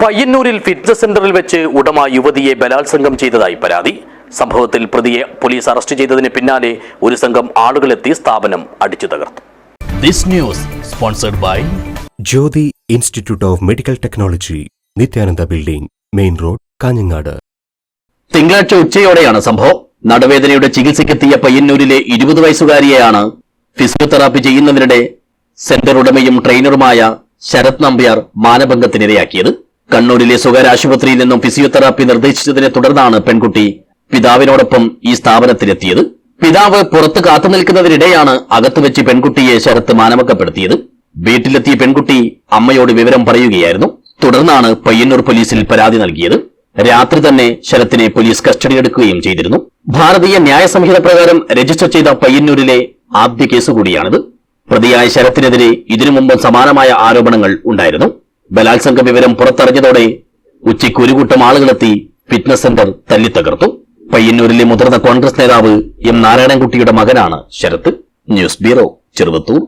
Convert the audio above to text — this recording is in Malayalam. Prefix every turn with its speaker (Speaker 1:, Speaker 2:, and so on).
Speaker 1: പയ്യന്നൂരിൽ ഫിറ്റ്നസ് സെന്ററിൽ വെച്ച് ഉടമ യുവതിയെ ബലാത്സംഗം ചെയ്തതായി പരാതി. സംഭവത്തിൽ പ്രതിയെ പോലീസ് അറസ്റ്റ് ചെയ്തതിന് പിന്നാലെ ഒരു സംഘം ആളുകളെത്തി സ്ഥാപനം അടിച്ചു തകർത്തു.
Speaker 2: This news sponsored by
Speaker 3: Jyothi institute of medical technology Nithyananda building main road Kanhangad.
Speaker 4: തിങ്കളാഴ്ച ഉച്ചയോടെയാണ് സംഭവം. നടുവേദനയുടെ ചികിത്സയ്ക്കെത്തിയ പയ്യന്നൂരിലെ ഇരുപത് വയസ്സുകാരിയെയാണ് ഫിസിയോതെറാപ്പി ചെയ്യുന്നതിനിടെ സെന്റർ ഉടമയും ട്രെയിനറുമായ ശരത് നമ്പ്യാർ മാനഭംഗത്തിനിരയാക്കിയത്. കണ്ണൂരിലെ സ്വകാര്യ ആശുപത്രിയിൽ നിന്നും ഫിസിയോതെറാപ്പി നിർദ്ദേശിച്ചതിനെ തുടർന്നാണ് പെൺകുട്ടി പിതാവിനോടൊപ്പം ഈ സ്ഥാപനത്തിലെത്തിയത്. പിതാവ് പുറത്ത് കാത്തുനിൽക്കുന്നതിനിടെയാണ് അകത്ത് വെച്ച് പെൺകുട്ടിയെ ശരത്ത് മാനമക്കപ്പെടുത്തിയത് വീട്ടിലെത്തിയ പെൺകുട്ടി അമ്മയോട് വിവരം പറയുകയായിരുന്നു. തുടർന്നാണ് പയ്യന്നൂർ പോലീസിൽ പരാതി നൽകിയത്. രാത്രി തന്നെ ശരത്തിനെ പോലീസ് കസ്റ്റഡി എടുക്കുകയും ചെയ്തിരുന്നു. ഭാരതീയ ന്യായ സംഹിത പ്രകാരം രജിസ്റ്റർ ചെയ്ത പയ്യന്നൂരിലെ ആദ്യ കേസ് കൂടിയാണിത്. പ്രതിയായ ശരത്തിനെതിരെ ഇതിനു മുമ്പ് സമാനമായ ആരോപണങ്ങൾ ഉണ്ടായിരുന്നു. ബലാത്സംഗ വിവരം പുറത്തറിഞ്ഞതോടെ ഉച്ചയ്ക്ക് ഒരു കൂട്ടം ആളുകളെത്തി ഫിറ്റ്നസ് സെന്റർ തല്ലിത്തകർത്തു. പയ്യന്നൂരിലെ മുതിർന്ന കോൺഗ്രസ് നേതാവ് എം നാരായണൻകുട്ടിയുടെ മകനാണ് ശരത്. News bureau Cheruvathur.